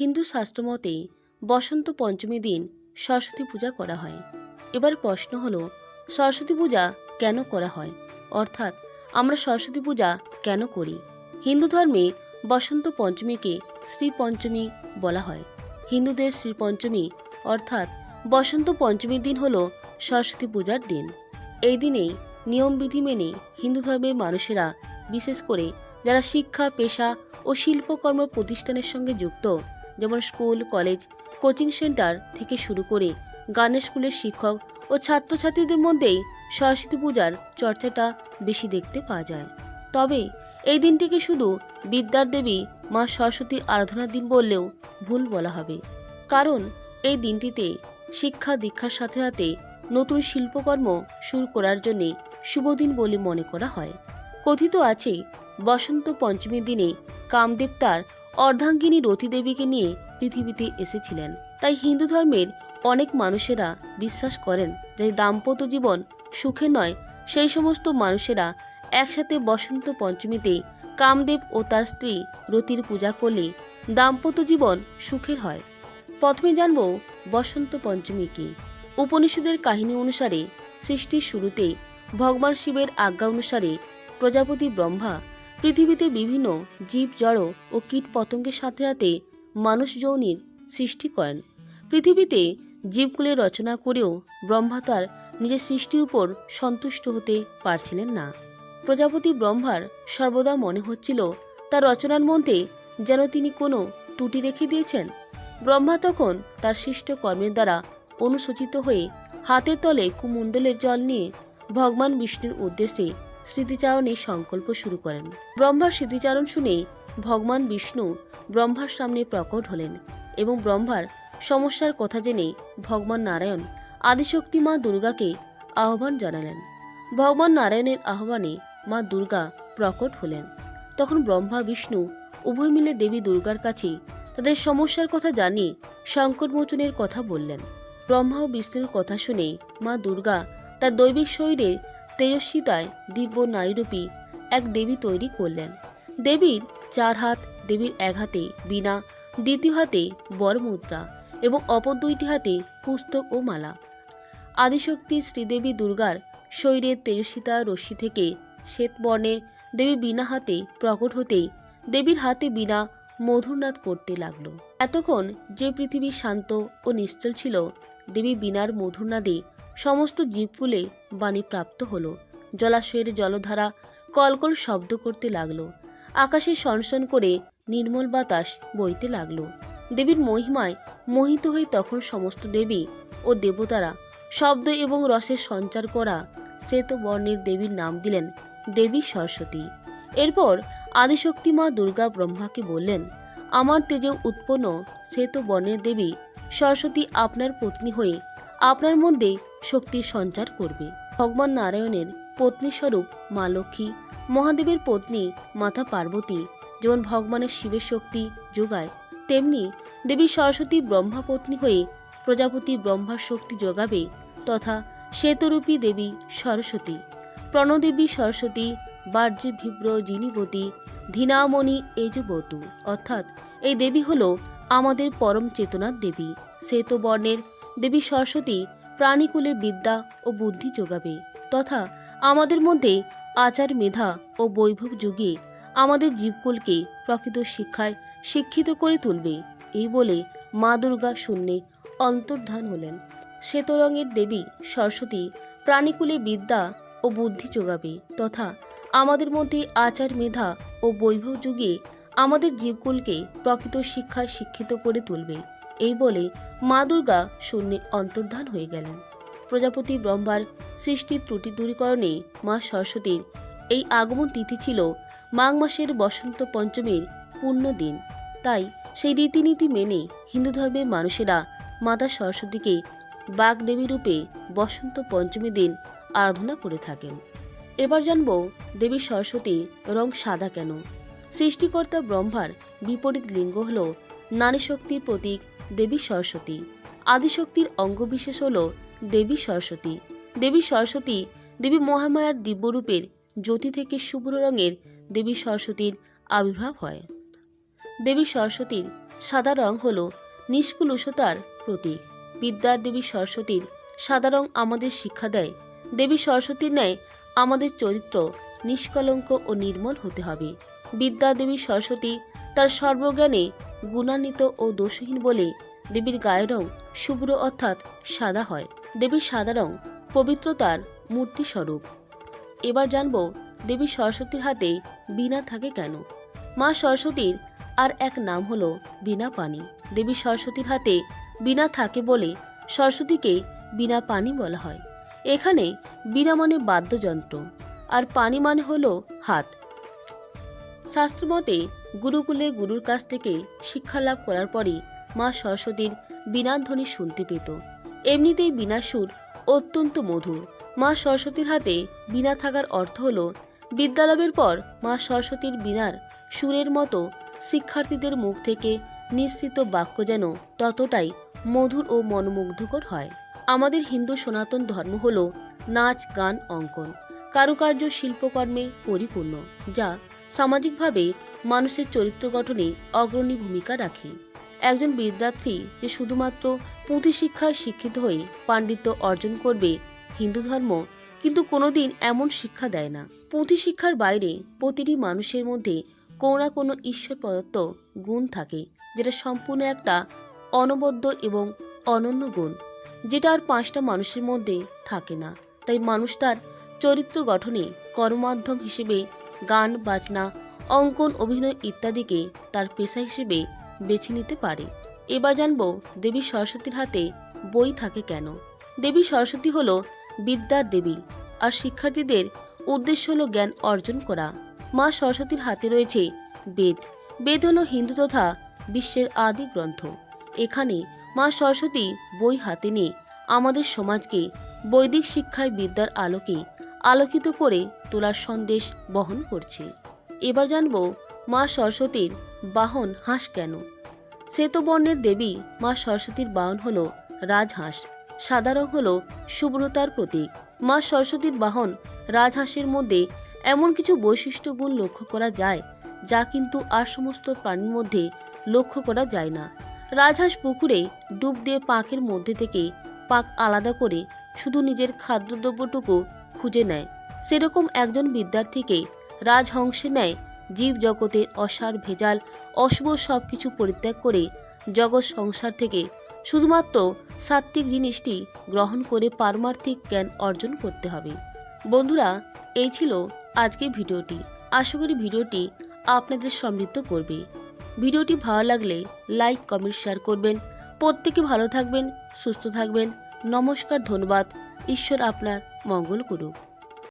হিন্দু শাস্ত্রমতে বসন্ত পঞ্চমী দিন সরস্বতী পূজা করা হয়। এবার প্রশ্ন হল, সরস্বতী পূজা কেন করা হয়? অর্থাৎ আমরা সরস্বতী পূজা কেন করি? হিন্দু ধর্মে বসন্ত পঞ্চমীকে শ্রী পঞ্চমী বলা হয়। হিন্দুদের শ্রী পঞ্চমী অর্থাৎ বসন্ত পঞ্চমীর দিন হল সরস্বতী পূজার দিন। এই দিনেই নিয়মবিধি মেনে হিন্দু ধর্মের মানুষেরা, বিশেষ করে যারা শিক্ষা, পেশা ও শিল্পকর্ম প্রতিষ্ঠানের সঙ্গে যুক্ত যেমন স্কুল, কলেজ, কোচিং সেন্টার থেকে শুরু করে গানের স্কুলের শিক্ষক ও ছাত্রছাত্রীদের মধ্যেই সরস্বতী পূজার চর্চাটা বেশি দেখতে পাওয়া যায়। তবে এই দিনটিকে শুধু বিদ্যার দেবী মা সরস্বতীর আরাধনার দিন বললেও ভুল বলা হবে। কারণ এই দিনটিতে শিক্ষা দীক্ষার সাথে সাথে নতুন শিল্পকর্ম শুরু করার জন্যে শুভদিন বলে মনে করা হয়। কথিত আছে, বসন্ত পঞ্চমীর দিনে কামদেব তার অর্ধাঙ্গিনী রতি দেবীকে নিয়ে পৃথিবীতে এসেছিলেন। তাই হিন্দু ধর্মের অনেক মানুষেরা বিশ্বাস করেন যে দাম্পত্য জীবন সুখে নয়। সেই সমস্ত মানুষেরা একসাথে বসন্ত পঞ্চমীতে কামদেব ও তার স্ত্রী রতির পূজা করলে দাম্পত্য জীবন সুখের হয়। প্রথমে জানব বসন্ত পঞ্চমী কি। উপনিষদের কাহিনী অনুসারে সৃষ্টির শুরুতে ভগবান শিবের আজ্ঞা অনুসারে প্রজাপতি ব্রহ্মা পৃথিবীতে বিভিন্ন জীব জড় ও কীট পতঙ্গের সাথে সাথে মানুষ যৌনির সৃষ্টি করেন। পৃথিবীতে জীবগুলি রচনা করেও ব্রহ্মা তার নিজের সৃষ্টির উপর সন্তুষ্ট হতে পারছিলেন না। প্রজাপতি ব্রহ্মার সর্বদা মনে হচ্ছিল, তার রচনার মধ্যে যেন তিনি কোনো ত্রুটি রেখে দিয়েছেন। ব্রহ্মা তখন তার সৃষ্ট কর্মের দ্বারা অনুশোচিত হয়ে হাতের তলে কুমণ্ডলের জল নিয়ে ভগবান বিষ্ণুর উদ্দেশ্যে স্মৃতিচারণের সংকল্প শুরু করেন। ব্রহ্মার স্মৃতিচারণ শুনে ভগবান বিষ্ণু ব্রহ্মার সামনে প্রকট হলেন এবং ব্রহ্মার সমস্যার কথা জেনে ভগবান নারায়ণ আদিশক্তি মা দুর্গাকে আহ্বান জানালেন। ভগবান নারায়ণের আহ্বানে মা দুর্গা প্রকট হলেন। তখন ব্রহ্মা, বিষ্ণু উভয় মিলে দেবী দুর্গার কাছে তাদের সমস্যার কথা জানিয়ে সংকটমোচনের কথা বললেন। ব্রহ্মা ও বিষ্ণুর কথা শুনে মা দুর্গা তার দৈবিক শরীরে তেজস্বিতায় দিব্য নারীরূপী এক দেবী তৈরি করলেন। দেবীর চার হাত, দেবীর এক হাতে বীণা, দ্বিতীয় হাতে বরমুদ্রা এবং অপর দুইটি হাতে পুস্তক ও মালা। আদিশক্তি শ্রীদেবী দুর্গার শরীরের তেজস্বিতা রশ্মি থেকে শ্বেতবর্ণের দেবী বিনা হাতে প্রকট হতেই দেবীর হাতে বিনা মধুরনাথ পড়তে লাগল। এতক্ষণ যে পৃথিবী শান্ত ও নিশ্চল ছিল, দেবী বিনার মধুরনাদে সমস্ত জীবকুলে বাণী প্রাপ্ত হলো। জলাশয়ের জলধারা কলকল শব্দ করতে লাগল। আকাশে সনসন করে নির্মল বাতাস বইতে লাগল। দেবীর মহিমায় মোহিত হয়ে তখন সমস্ত দেবী ও দেবতারা শব্দ এবং রসের সঞ্চার করা শ্বেত বর্ণের দেবীর নাম দিলেন দেবী সরস্বতী। এরপর আদিশক্তি মা দুর্গা ব্রহ্মাকে বললেন, আমার তেজে উৎপন্ন শ্বেত বর্ণের দেবী সরস্বতী আপনার পত্নী হয়ে আপনার মধ্যে শক্তির সঞ্চার করবে। ভগবান নারায়ণের পত্নী স্বরূপ মা লক্ষ্মী, মহাদেবের পত্নী মাতা পার্বতী যেমন ভগবানের শিবের শক্তি যোগায়, তেমনি দেবী সরস্বতী ব্রহ্মা পত্নী হয়ে প্রজাপতি ব্রহ্মার শক্তি যোগাবে তথা শ্বেতরূপী দেবী সরস্বতী, প্রণদেবী সরস্বতী, বাহ্য ভিব্র জিনিবতী, ধীনামণি এজবতু অর্থাৎ এই দেবী হল আমাদের পরম চেতনার দেবী। শ্বেত বর্ণের দেবী সরস্বতী প্রাণীকুলে বিদ্যা ও বুদ্ধি যোগাবে। তথা আমাদের মধ্যে আচার মেধা ও বৈভব যুগে আমাদের জীবকুলকে প্রকৃত শিক্ষায় শিক্ষিত করে তুলবে। এই বলে মা দুর্গা শূন্যে অন্তর্ধান হলেন। শ্বেতরঙের দেবী সরস্বতী প্রাণীকুলে বিদ্যা ও বুদ্ধি যোগাবে। তথা আমাদের মধ্যে আচার মেধা ও বৈভব যুগে আমাদের জীবকুলকে প্রকৃত শিক্ষায় শিক্ষিত করে তুলবে। এই বলে মা দুর্গা শূন্যে অন্তর্ধান হয়ে গেলেন। প্রজাপতি ব্রহ্মার সৃষ্টির ত্রুটি দূরীকরণে মা সরস্বতীর এই আগমন তিথি ছিল মাঘ মাসের বসন্ত পঞ্চমীর পূর্ণ দিন। তাই সেই রীতিনীতি মেনে হিন্দু ধর্মের মানুষেরা মাতা সরস্বতীকে বাগদেবী রূপে বসন্ত পঞ্চমী দিন আরাধনা করে থাকেন। এবার জানব দেবী সরস্বতী রং সাদা কেন? সৃষ্টিকর্তা ব্রহ্মার বিপরীত লিঙ্গ হল নারী শক্তির প্রতীক দেবী সরস্বতী। আদিশক্তির অঙ্গবিশেষ হল দেবী সরস্বতী। দেবী সরস্বতী দেবী মহামায়ার দিব্যরূপের জ্যোতি থেকে শুভ্র রঙের দেবী সরস্বতীর আবির্ভাব হয়। দেবী সরস্বতীর সাদা রং হল নিষ্কুলসতার প্রতীক। বিদ্যার দেবী সরস্বতীর সাদা রং আমাদের শিক্ষা দেয়। দেবী সরস্বতীর ন্যায় আমাদের চরিত্র নিষ্কলঙ্ক ও নির্মল হতে হবে। বিদ্যা দেবী সরস্বতী তার সর্বজ্ঞানে গুণান্বিত ও দোষহীন বলে দেবীর গায়ের রং শুভ্র অর্থাৎ সাদা হয়। দেবীর সাদা রং পবিত্রতার মূর্তি স্বরূপ এবার জানব দেবী সরস্বতীর হাতে বীণা থাকে কেন? মা সরস্বতীর আর এক নাম হলো বীণা পানি দেবী সরস্বতীর হাতে বীণা থাকে বলে সরস্বতীকে বীণা পানি বলা হয়। এখানে বীণা মানে বাদ্যযন্ত্র আর পানি মানে হলো হাত। শাস্ত্রমতে গুরুকুলে গুরুর কাছ থেকে শিক্ষা লাভ করার পরই মা সরস্বতীর বীণার ধ্বনি শুনতে পেত। এমনিতেই বীণা সুর অত্যন্ত মধুর। মা সরস্বতীর হাতে বীণা থাকার অর্থ হল, বিদ্যালাভের পর মা সরস্বতীর বীণার সুরের মতো শিক্ষার্থীদের মুখ থেকে নিশ্চিত বাক্য যেন ততটাই মধুর ও মনোমুগ্ধকর হয়। আমাদের হিন্দু সনাতন ধর্ম হল নাচ, গান, অঙ্কন। কারুকার্য, শিল্পকর্মে পরিপূর্ণ, যা সামাজিকভাবে মানুষের চরিত্র গঠনে অগ্রণী ভূমিকা রাখে। একজন বিদ্যার্থী যে শুধুমাত্র পুঁথি শিক্ষায় শিক্ষিত হয়ে পাণ্ডিত্য অর্জন করবে হিন্দু ধর্ম কিন্তু কোনোদিন এমন শিক্ষা দেয় না। পুঁথি শিক্ষার বাইরে প্রতিটি মানুষের মধ্যে কোনো না কোনো ঈশ্বর প্রদত্ত গুণ থাকে, যেটা সম্পূর্ণ একটা অনবদ্য এবং অনন্য গুণ, যেটা আর পাঁচটা মানুষের মধ্যে থাকে না। তাই মানুষ তার চরিত্র গঠনে কর্মাধ্যম হিসেবে গান, বাজনা, অঙ্কন, অভিনয় ইত্যাদিকে তার পেশা হিসেবে বেছে নিতে পারে। এবার জানব দেবী সরস্বতীর হাতে বই থাকে কেন? দেবী সরস্বতী হলো বিদ্যার দেবী আর শিক্ষার্থীদের উদ্দেশ্য হলো জ্ঞান অর্জন করা। মা সরস্বতীর হাতে রয়েছে বেদ। বেদ হলো হিন্দু তথা বিশ্বের আদি গ্রন্থ। এখানে মা সরস্বতী বই হাতে নিয়ে আমাদের সমাজকে বৈদিক শিক্ষায় বিদ্যার আলোকে আলোকিত করে তোলার সন্দেশ বহন করছে। এবার জানব মা সরস্বতীর বাহন হাঁস কেন? শ্বেতবর্ণের দেবী মা সরস্বতীর বাহন হল রাজহাঁস। সাদা রং হল শুভ্রতার প্রতীক। মা সরস্বতীর বাহন রাজহাঁসের মধ্যে এমন কিছু বৈশিষ্ট্য গুণ লক্ষ্য করা যায়, যা কিন্তু আর সমস্ত প্রাণীর মধ্যে লক্ষ্য করা যায় না। রাজহাঁস পুকুরে ডুব দিয়ে পাকের মধ্যে থেকে পাক আলাদা করে শুধু নিজের খাদ্যদ্রব্যটুকু খুঁজে নেয়। সেরকম একজন বিদ্যার্থীকে রাজহংসে নেয়। জীব জগতের অসার ভেজাল, অশুভ সব কিছু পরিত্যাগ করে জগৎ সংসার থেকে শুধুমাত্র সাত্ত্বিক জিনিসটি গ্রহণ করে পারমার্থিক জ্ঞান অর্জন করতে হবে। বন্ধুরা, এই ছিল আজকের ভিডিওটি। আশা করি ভিডিওটি আপনাদের সমৃদ্ধ করবে। ভিডিওটি ভালো লাগলে লাইক, কমেন্ট, শেয়ার করবেন। প্রত্যেকে ভালো থাকবেন, সুস্থ থাকবেন। নমস্কার, ধন্যবাদ। ঈশ্বর আপনার মঙ্গল করুক।